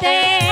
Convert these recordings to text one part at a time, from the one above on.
birthday.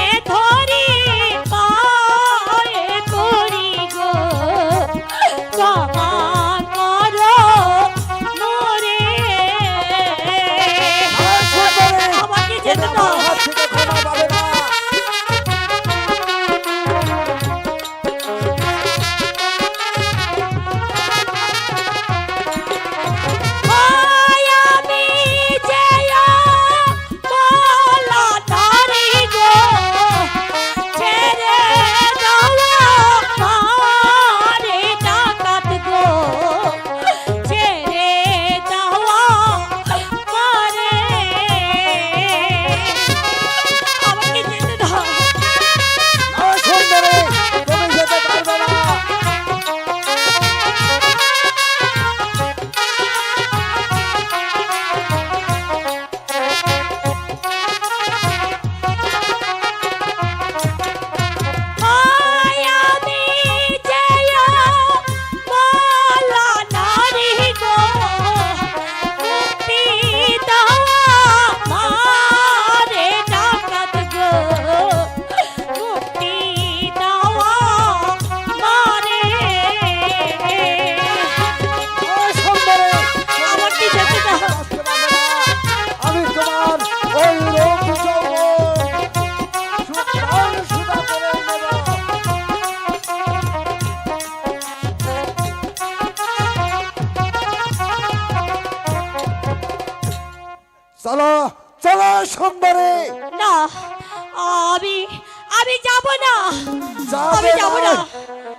চলো চলো সোমবারে না আমি আমি যাব না। আমি যাব না।